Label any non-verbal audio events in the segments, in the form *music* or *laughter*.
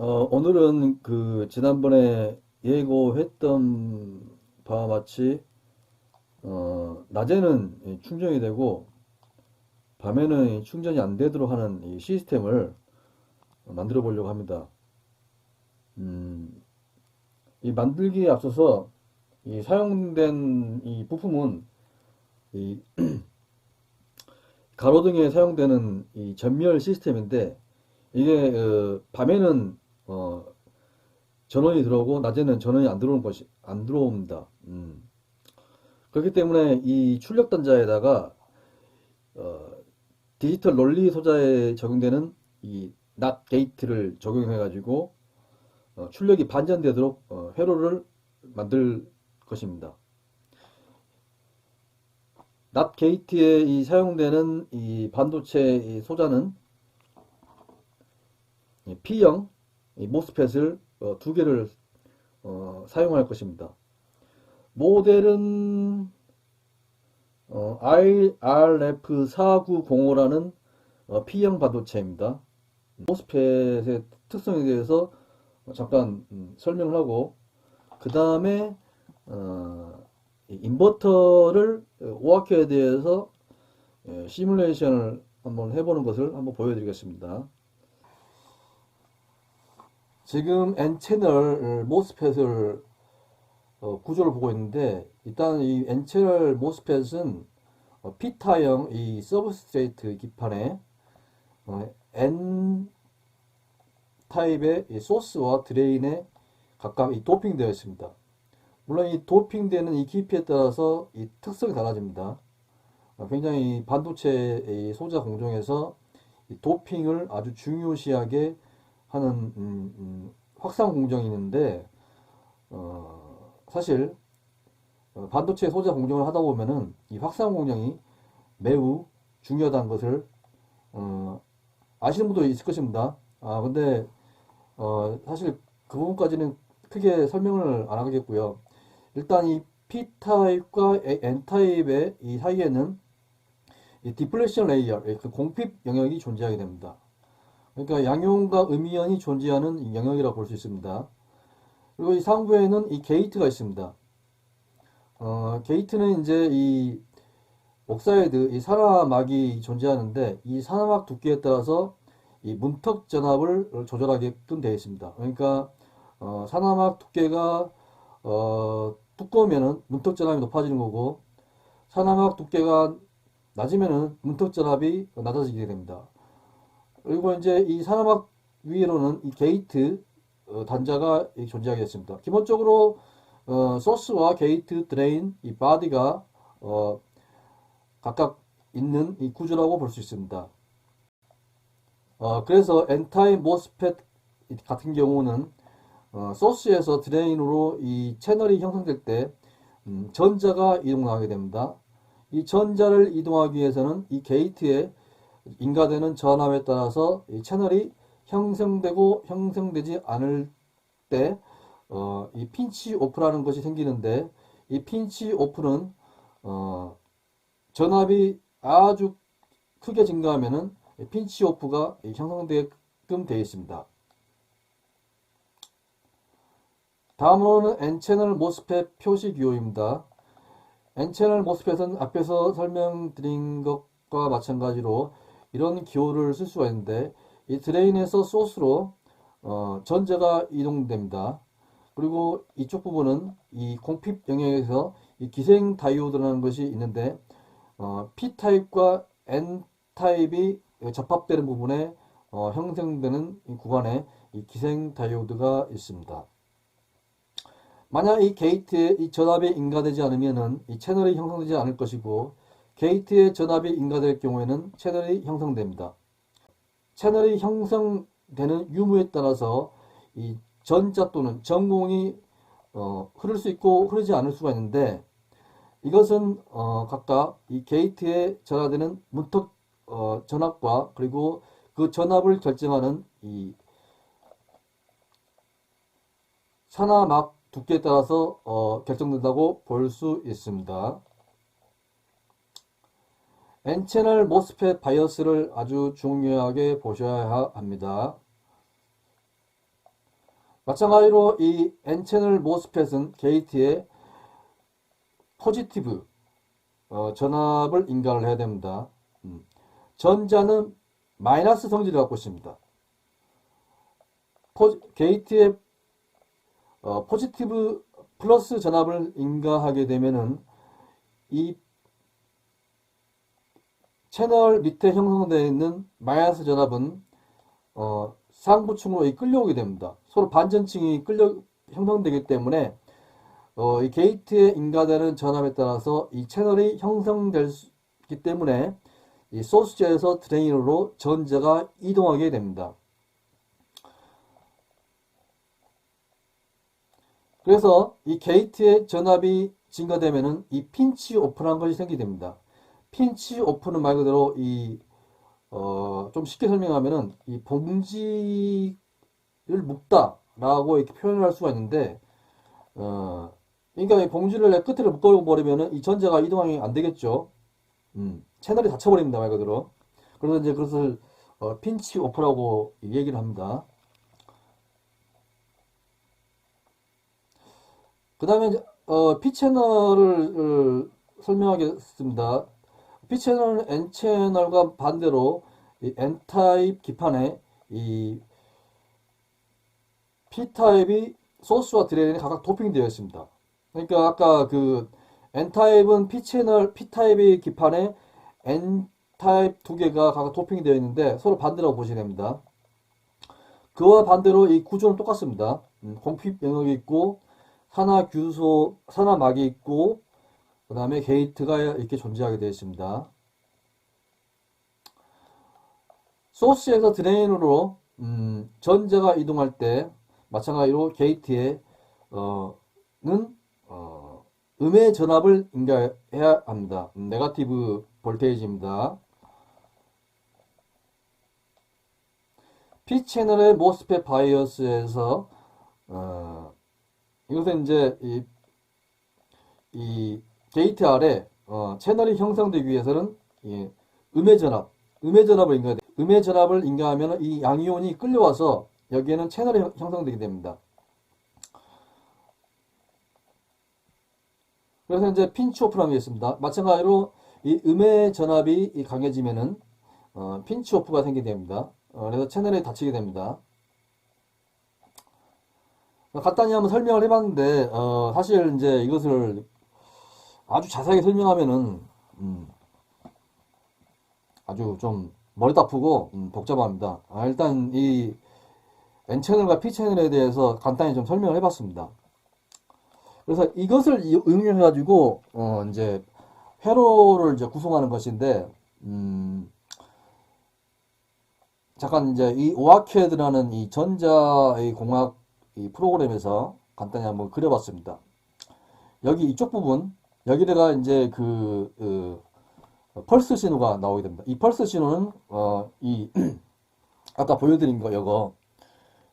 어, 오늘은 그 지난번에 예고했던 바와 같이 어, 낮에는 충전이 되고 밤에는 충전이 안 되도록 하는 이 시스템을 만들어 보려고 합니다. 음, 이 만들기에 앞서서 이 사용된 이 부품은 이 가로등에 사용되는 이 전멸 시스템인데 이게 어, 밤에는 어, 전원이 들어오고 낮에는 전원이 안 들어오는 것이 안 들어옵니다. 음. 그렇기 때문에 이 출력 단자에다가 어, 디지털 논리 소자에 적용되는 이 낫 게이트를 적용해 가지고 어, 출력이 반전되도록 어, 회로를 만들 것입니다. 낫 게이트에 이 사용되는 이 반도체 이 소자는 이 P형 이 모스펫을 어, 두 개를 어, 사용할 것입니다. 모델은 어, IRF4905라는 어, P형 반도체입니다. 모스펫의 특성에 대해서 잠깐 음, 설명을 하고 그 다음에 어, 이 인버터를 오악해에 대해서 예, 시뮬레이션을 한번 해보는 것을 한번 보여드리겠습니다. 지금 N채널 모스펫을 어, 구조를 보고 있는데 일단 이 N채널 모스펫은 어, P타형 이 서브스트레이트 기판에 어, N 타입의 이 소스와 드레인에 각각 이 도핑되어 있습니다. 물론 이 도핑되는 이 깊이에 따라서 이 특성이 달라집니다. 어, 굉장히 반도체 이 소자 공정에서 이 도핑을 아주 중요시하게 하는 음, 음, 확산 공정이 있는데 어, 사실 어, 반도체 소자 공정을 하다 보면은 이 확산 공정이 매우 중요하다는 것을 어, 아시는 분도 있을 것입니다. 아 근데 어, 사실 그 부분까지는 크게 설명을 안 하겠고요. 일단 이 P타입과 N타입의 이 사이에는 이 디플레이션 레이어, 그 공핍 영역이 존재하게 됩니다. 그러니까 양용과 음이온이 존재하는 영역이라고 볼 수 있습니다. 그리고 이 상부에는 이 게이트가 있습니다. 어, 게이트는 이제 이 옥사이드, 이 산화막이 존재하는데 이 산화막 두께에 따라서 이 문턱 전압을 조절하게끔 되어 있습니다. 그러니까 어, 산화막 두께가 어, 두꺼우면은 문턱 전압이 높아지는 거고 산화막 두께가 낮으면은 문턱 전압이 낮아지게 됩니다. 그리고 이제 이 산화막 위로는 이 게이트 어, 단자가 존재하겠습니다. 기본적으로 어, 소스와 게이트, 드레인, 이 바디가 어, 각각 있는 이 구조라고 볼 수 있습니다. 어, 그래서 N타입 모스펫 같은 경우는 어, 소스에서 드레인으로 이 채널이 형성될 때 음, 전자가 이동하게 됩니다. 이 전자를 이동하기 위해서는 이 게이트에 인가되는 전압에 따라서 이 채널이 형성되고 형성되지 않을 때, 어, 이 핀치 오프라는 것이 생기는데, 이 핀치 오프는, 어, 전압이 아주 크게 증가하면은 핀치 오프가 형성되게끔 되어 있습니다. 다음으로는 N채널 모스펫 표시 기호입니다. N채널 모스펫은 앞에서 설명드린 것과 마찬가지로 이런 기호를 쓸 수가 있는데 이 드레인에서 소스로 어, 전자가 이동됩니다. 그리고 이쪽 부분은 이 공핍 영역에서 이 기생 다이오드라는 것이 있는데 어, P타입과 N타입이 접합되는 부분에 어, 형성되는 이 구간에 이 기생 다이오드가 있습니다. 만약 이 게이트에 이 전압이 인가되지 않으면은 이 채널이 형성되지 않을 것이고 게이트에 전압이 인가될 경우에는 채널이 형성됩니다. 채널이 형성되는 유무에 따라서 이 전자 또는 전공이 어, 흐를 수 있고 흐르지 않을 수가 있는데 이것은 어, 각각 이 게이트에 전화되는 문턱 어, 전압과 그리고 그 전압을 결정하는 이 산화막 두께에 따라서 어, 결정된다고 볼 수 있습니다. N채널 모스펫 바이어스를 아주 중요하게 보셔야 합니다. 마찬가지로 이 N채널 모스펫은 게이트에 포지티브 어, 전압을 인가를 해야 됩니다. 음. 전자는 마이너스 성질을 갖고 있습니다. 포, 게이트에 어, 포지티브 플러스 전압을 인가하게 되면은 이 채널 밑에 형성되어 있는 마이너스 전압은 어, 상부층으로 이 끌려오게 됩니다. 서로 반전층이 끌려 형성되기 때문에 어, 이 게이트에 인가되는 전압에 따라서 이 채널이 형성되기 때문에 이 소스지에서 드레인으로 전자가 이동하게 됩니다. 그래서 이 게이트의 전압이 증가되면은 이 핀치 오픈한 것이 생기게 됩니다. 핀치 오픈은 말 그대로 이, 어, 좀 쉽게 설명하면은 이 봉지를 묶다라고 이렇게 표현을 할 수가 있는데, 어, 그러니까 이 봉지를 내 끝을 묶어버리면은 이 전자가 이동이 안 되겠죠. 음, 채널이 닫혀버립니다, 말 그대로. 그래서 이제 그것을 어, 핀치 오프라고 얘기를 합니다. 그 다음에 어, P 채널을 어, 설명하겠습니다. P 채널은 N 채널과 반대로 이 N 타입 기판에 이 P 타입이 소스와 드레인이 각각 도핑되어 있습니다. 그러니까 아까 그 N 타입은 P 채널 P 타입의 기판에 N 타입 두 개가 각각 도핑이 되어 있는데 서로 반대라고 보시면 됩니다. 그와 반대로 이 구조는 똑같습니다. 음, 공핍 영역이 있고 산화 규소, 산화막이 있고 그 다음에 게이트가 이렇게 존재하게 되어 있습니다. 소스에서 드레인으로 음, 전자가 이동할 때 마찬가지로 게이트에 어 는 어, 음의 전압을 인가해야 합니다. 음, 네가티브 볼테이지입니다. P 채널의 모스펫 바이어스에서 어, 이것은 이제 이, 이 게이트 아래 어, 채널이 형성되기 위해서는 이 음의 전압, 음의 전압을 인가해야 돼. 음의 전압을 인가하면 이 양이온이 끌려와서 여기에는 채널이 형- 형성되게 됩니다. 그래서 이제 핀치 오프라는 게 있습니다. 마찬가지로 이 음의 전압이 이 강해지면은 어, 핀치 오프가 생기게 됩니다. 어, 그래서 채널이 닫히게 됩니다. 간단히 한번 설명을 해봤는데 어, 사실 이제 이것을 아주 자세하게 설명하면은 음, 아주 좀 머리도 아프고 음, 복잡합니다. 아, 일단 이 N 채널과 P 채널에 대해서 간단히 좀 설명을 해봤습니다. 그래서 이것을 이- 응용해 가지고 어, 이제 회로를 이제 구성하는 것인데 음, 잠깐 이제 이 오아캐드라는 이 전자의 공학 이 프로그램에서 간단히 한번 그려봤습니다. 여기 이쪽 부분 여기다가 이제 그, 그, 펄스 신호가 나오게 됩니다. 이 펄스 신호는 어, 이 *clears throat* 아까 보여드린 거 이거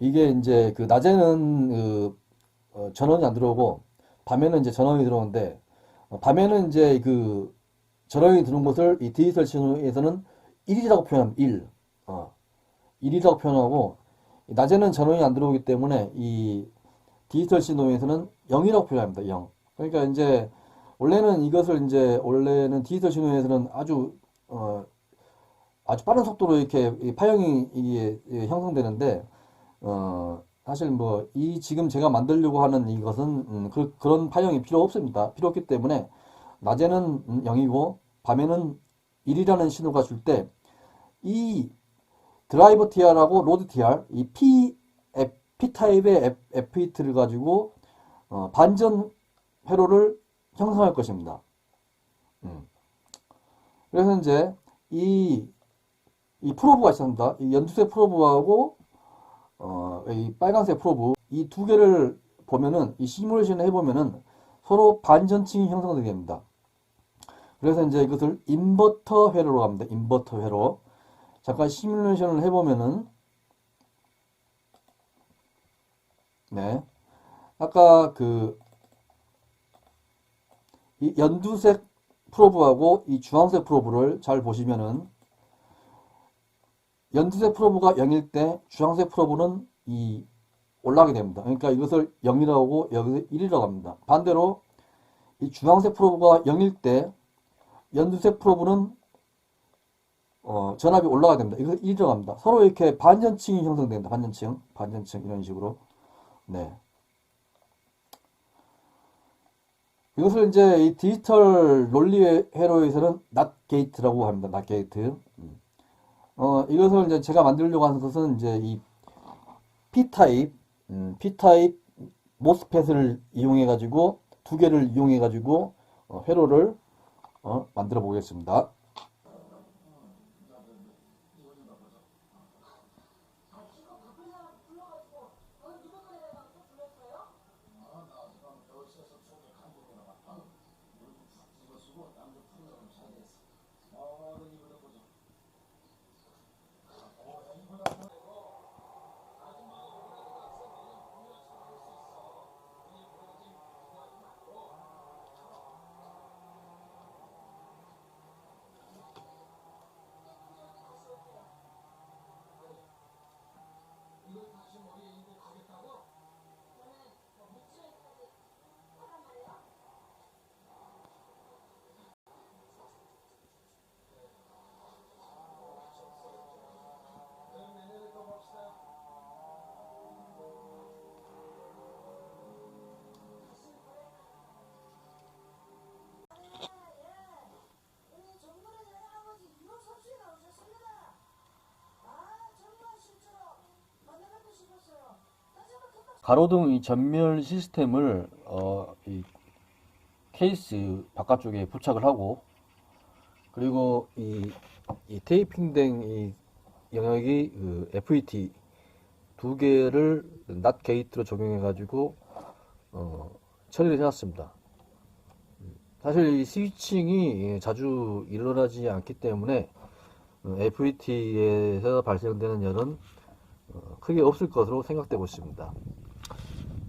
이게 이제 그 낮에는 그 어, 전원이 안 들어오고 밤에는 이제 전원이 들어오는데 어, 밤에는 이제 그 전원이 들어온 것을 이 디지털 신호에서는 1이라고 표현합니다. 1. 어, 1이라고 표현하고 낮에는 전원이 안 들어오기 때문에 이 디지털 신호에서는 0이라고 표현합니다. 0. 그러니까 이제 원래는 이것을 이제 원래는 디지털 신호에서는 아주 어 아주 빠른 속도로 이렇게 이 파형이 이게 예, 형성되는데 어 사실 뭐 이 지금 제가 만들려고 하는 이것은 음, 그, 그런 파형이 필요 없습니다. 필요 없기 때문에 낮에는 음, 0이고 밤에는 1이라는 신호가 줄 때 이 드라이버 TR하고 로드 TR 이 P P 타입의 F8를 가지고 어, 반전 회로를 형성할 것입니다. 음. 그래서 이제 이, 이 프로브가 있습니다. 이 연두색 프로브하고 어, 이 빨간색 프로브 이 두 개를 보면은 이 시뮬레이션을 해보면은 서로 반전층이 형성되게 됩니다. 그래서 이제 이것을 인버터 회로로 합니다. 인버터 회로. 잠깐 시뮬레이션을 해보면은 네. 아까 그, 이 연두색 프로브하고 이 주황색 프로브를 잘 보시면은, 연두색 프로브가 0일 때, 주황색 프로브는 이 올라가게 됩니다. 그러니까 이것을 0이라고 하고 여기서 1이라고 합니다. 반대로 이 주황색 프로브가 0일 때 연두색 프로브는 어, 전압이 올라가야 됩니다. 이거 1이라고 합니다. 서로 이렇게 반전층이 형성됩니다. 반전층, 반전층 이런 식으로. 네. 이것을 이제 이 디지털 논리 회로에서는 낫 게이트라고 합니다. 낫 게이트. 음. 어, 이것을 이제 제가 만들려고 하는 것은 이제 이 P-타입, 음, P-타입 모스펫을 이용해 가지고 두 개를 이용해 가지고 어, 회로를 어, 만들어 보겠습니다. 우리 정부의 할아버지 이호 섭씨가 오셨습니다. 아 정말 실제로 만나뵙고 싶었어요. 다시 한번 금방 가로등 이 전멸 시스템을 어, 이 케이스 바깥쪽에 부착을 하고 그리고 이, 이 테이핑된 이 영역이 그 FET 두 개를 낫 게이트로 적용해 가지고 어, 처리를 해놨습니다. 음, 사실 이 스위칭이 자주 일어나지 않기 때문에 FET에서 발생되는 열은 어, 크게 없을 것으로 생각되고 있습니다.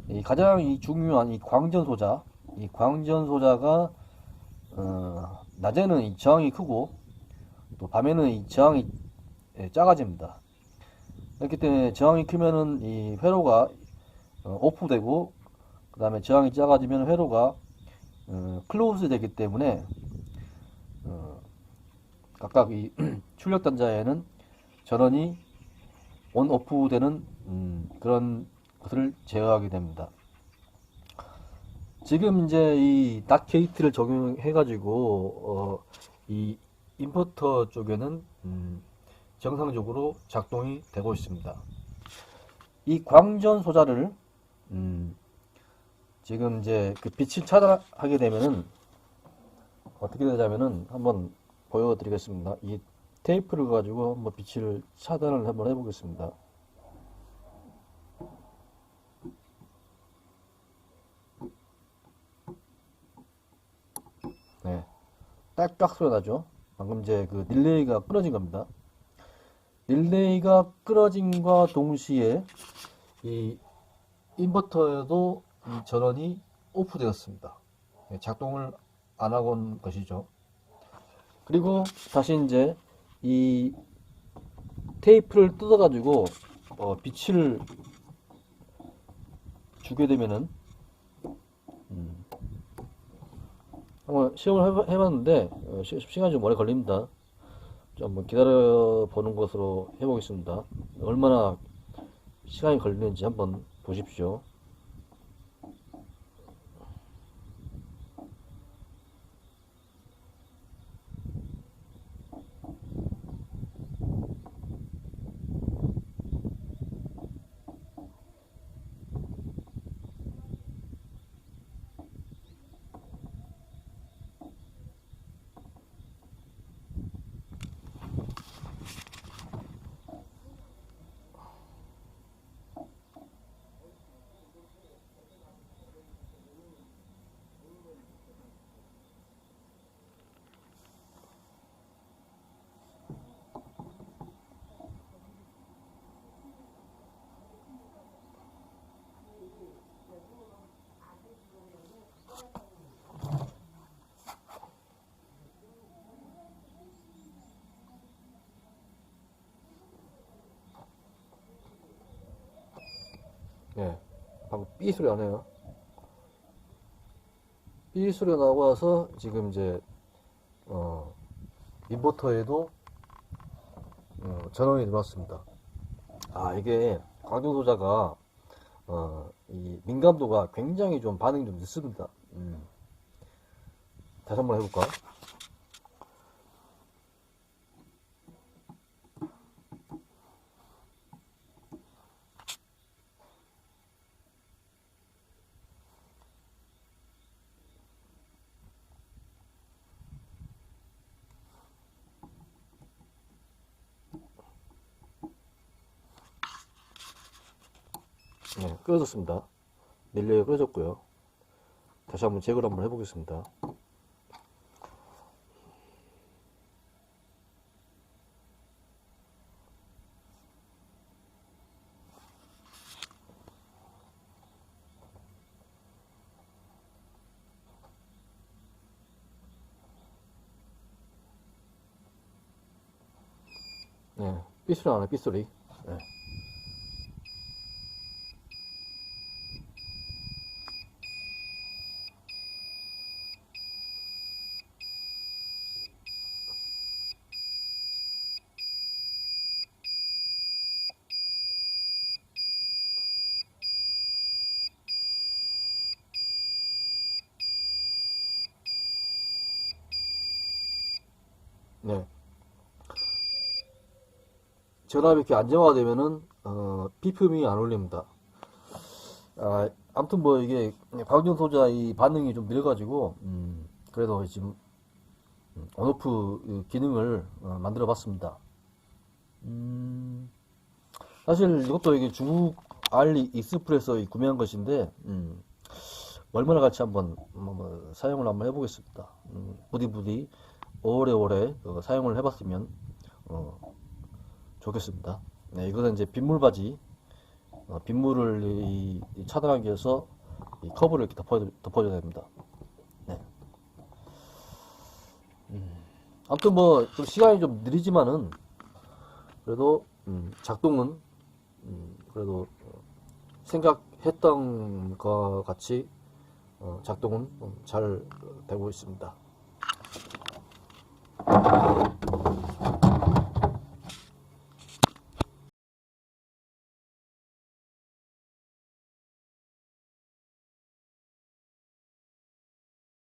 이 가장 이 중요한 이 광전 소자, 이 광전 소자가 어, 낮에는 이 저항이 크고 또 밤에는 이 저항이 예, 작아집니다. 그렇기 때문에 저항이 크면은 이 회로가 어, 오프되고 그 다음에 저항이 작아지면 회로가 어, 클로즈 되기 때문에 어, 각각 이 *clears throat* 출력 단자에는 전원이 온 오프 되는 음, 그런 것을 제어하게 됩니다. 지금 이제 이 닷게이트를 적용해 가지고 어, 이 인버터 쪽에는 음, 정상적으로 작동이 되고 있습니다. 이 광전 소자를 음, 지금 이제 그 빛을 차단하게 되면은 어떻게 되냐면은 한번 보여드리겠습니다. 이 테이프를 가지고 한번 빛을 차단을 한번 해보겠습니다. 딸깍 소리 나죠? 방금 이제 그 릴레이가 끊어진 겁니다. 릴레이가 끊어짐과 동시에 이 인버터에도 이 전원이 오프되었습니다. 네, 작동을 안 하고 온 것이죠. 그리고 다시 이제 이 테이프를 뜯어가지고 어, 빛을 주게 되면은 한번 시험을 해봤는데 어, 시, 시간이 좀 오래 걸립니다. 좀 한번 기다려 보는 것으로 해보겠습니다. 얼마나 시간이 걸리는지 한번 보십시오. 방금 삐 소리 나네요. 삐 소리가 나고 와서 지금 이제 어, 인버터에도 어, 전원이 들어왔습니다. 아 이게 광전소자가 어, 이 민감도가 굉장히 좀 반응이 좀 늦습니다. 음. 다시 한번 해볼까? 네, 끄어졌습니다. 릴레이가 끄어졌고요. 다시 한번 제거를 한번 해보겠습니다. 네, 삐소리 나네, 삐소리. 네. 네. 전압이 이렇게 안정화되면은 어, 비품이 안 올립니다. 아, 아무튼 뭐 이게 광전 소자 이 반응이 좀 느려가지고 음, 그래도 지금 음, 온오프 기능을 어, 만들어 봤습니다. 음, 사실 이것도 이게 중국 알리 익스프레스에 구매한 것인데 음, 얼마나 같이 한번 뭐, 뭐 사용을 한번 해보겠습니다. 음, 부디 부디 오래오래 어, 사용을 해봤으면 어, 좋겠습니다. 네, 이거는 이제 빗물 바지 어, 빗물을 이, 이 차단하기 위해서 이 커브를 이렇게 덮어, 덮어줘야 됩니다. 네. 음, 아무튼 뭐 좀 시간이 좀 느리지만은 그래도 음, 작동은 음, 그래도 어, 생각했던 것 같이 어, 작동은 음, 잘 어, 되고 있습니다.